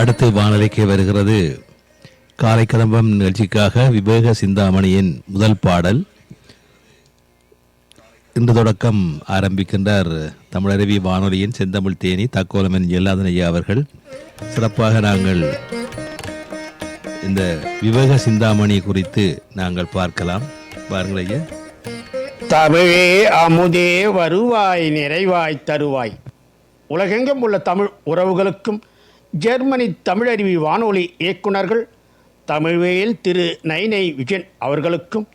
அடுத்து வானொலிக்கு வருகிறது காலை கிளம்பம் நிகழ்ச்சிக்காக விவேக சிந்தாமணியின் முதல் பாடல். இன்று தொடக்கம் ஆரம்பிக்கின்றார் தமிழருவி வானொலியின் செந்தமிழ் தேனி தக்கோலமன் எல்லாதன் அவர்கள். சிறப்பாக நாங்கள் இந்த விவேக சிந்தாமணி குறித்து நாங்கள் பார்க்கலாம். பாருங்கள் ஐயா. தமிழே அமுதே வருவாய் நிறைவாய் தருவாய். உலகெங்கும் உள்ள தமிழ் உறவுகளுக்கும் ஜெர்மனி தமிழருவி வானொலி இயக்குனர்கள் தமிழ்வேல் திரு நைனை விஜயன் அவர்களுக்கும்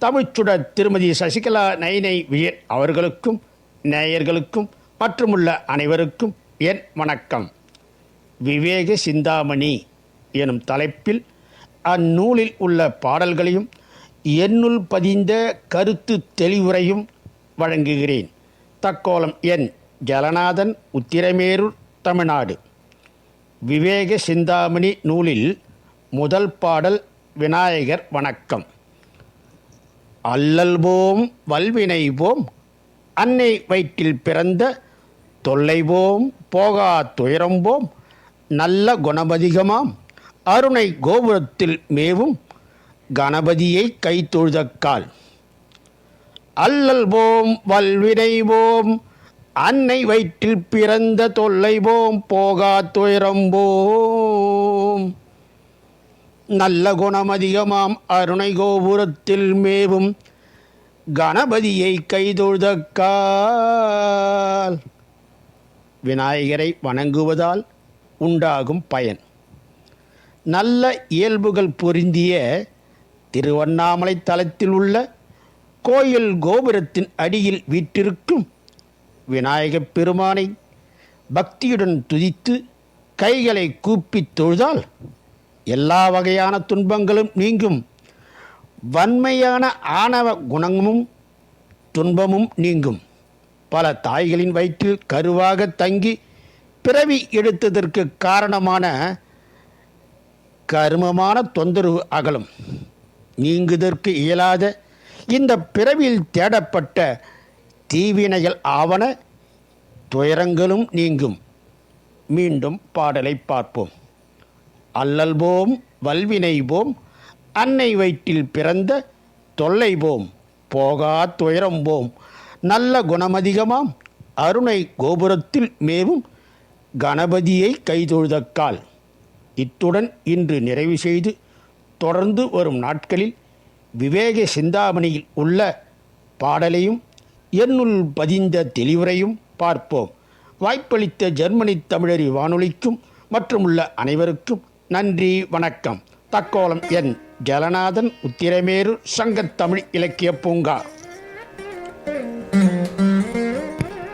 தமிழ்ச்சுடர் திருமதி சசிகலா நைனை விஜயன் அவர்களுக்கும் நேயர்களுக்கும் மற்றுமுள்ள அனைவருக்கும் என் வணக்கம். விவேக சிந்தாமணி எனும் தலைப்பில் அந்நூலில் உள்ள பாடல்களையும் என்னுள் பதிந்த கருத்து தெளிவுரையும் வழங்குகிறேன். தக்கோலம் என் ஜலநாதன் உத்திரமேரூர் தமிழ்நாடு. விவேக சிந்தாமணி நூலில் முதல் பாடல் விநாயகர் வணக்கம். அல்லல் போம் வல்வினை போம் அன்னை வயிற்றில் பிறந்த தொல்லை போம் போகா துயரம்போம் நல்ல குணமதிகமாம் அருணை கோபுரத்தில் மேவும் கணபதியை கைத்தொழுதக்கால் அல்லல்வோம் அல்லல் போம் வல்வினை போம் அன்னை வயிற்றில் பிறந்த தொல்லைவோம் போகா துயரம்போம். நல்ல நல்ல குணமதிகமாம் அருணை கோபுரத்தில் மேவும் கணபதியை கைதொழுதக்கால். விநாயகரை வணங்குவதால் உண்டாகும் பயன். நல்ல இயல்புகள் பொருந்திய திருவண்ணாமலை தலத்தில் உள்ள கோயில் கோபுரத்தின் அடியில் வீற்றிருக்கும் விநாயகப் பெருமானை பக்தியுடன் துதித்து கைகளை கூப்பித் தொழுதால் எல்லா வகையான துன்பங்களும் நீங்கும். வன்மையான ஆணவ குணமும் துன்பமும் நீங்கும். பல தாய்களின் வயிற்றில் கருவாக தங்கி பிறவி எடுத்ததற்கு காரணமான கருமமான தொந்தரவு அகலும். நீங்குதற்கு இயலாத இந்த பிறவியில் தேடப்பட்ட தீவினைகள் ஆவன துயரங்களும் நீங்கும். மீண்டும் பாடலை பார்ப்போம். அல்லல்போம் வல்வினைபோம் அன்னை வயிற்றில் பிறந்த தொல்லை போம் போகா துயரம்போம் நல்ல குணமதிகமாம் அருணை கோபுரத்தில் மேவும் கணபதியை கைதொழுதக்கால். இத்துடன் இன்று நிறைவு செய்து தொடர்ந்து வரும் நாட்களில் விவேக சிந்தாமணியில் உள்ள பாடலையும் என்னுள் பதிந்த தெளிவுரையும் பார்ப்போம். வாய்ப்பளித்த ஜெர்மனி தமிழறி வானொலிக்கும் மற்றும் உள்ள அனைவருக்கும் நன்றி வணக்கம். தக்கோலம் என். ஜலநாதன் உத்திரமேரு சங்கத்தமிழ் இலக்கிய பூங்கா.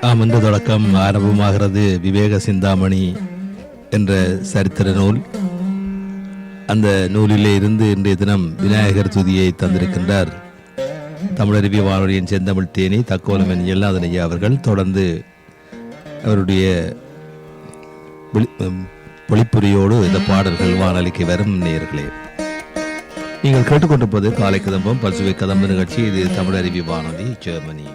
ஆம் தொடக்கம் ஆரம்பமாகிறது விவேக சிந்தாமணி என்ற சரித்திர நூல். அந்த நூலிலே இருந்து இன்றைய தினம் விநாயகர் துதியை தந்திருக்கின்றார் தமிழறிவி வானொலியின் செந்தமிழ் தேனி தக்கோலம் என் எல்லாதனையா அவர்கள். தொடர்ந்து அவருடைய ஒளிப்புரியோடு இந்த பாடல்கள் வானொலிக்கு வரும் நேயர்களே. நீங்கள் கேட்டுக்கொண்டிருப்பது காலை கதம்பம் பசுவை கதம்பு நிகழ்ச்சி. இது தமிழருவி வானொலி ஜெர்மனி.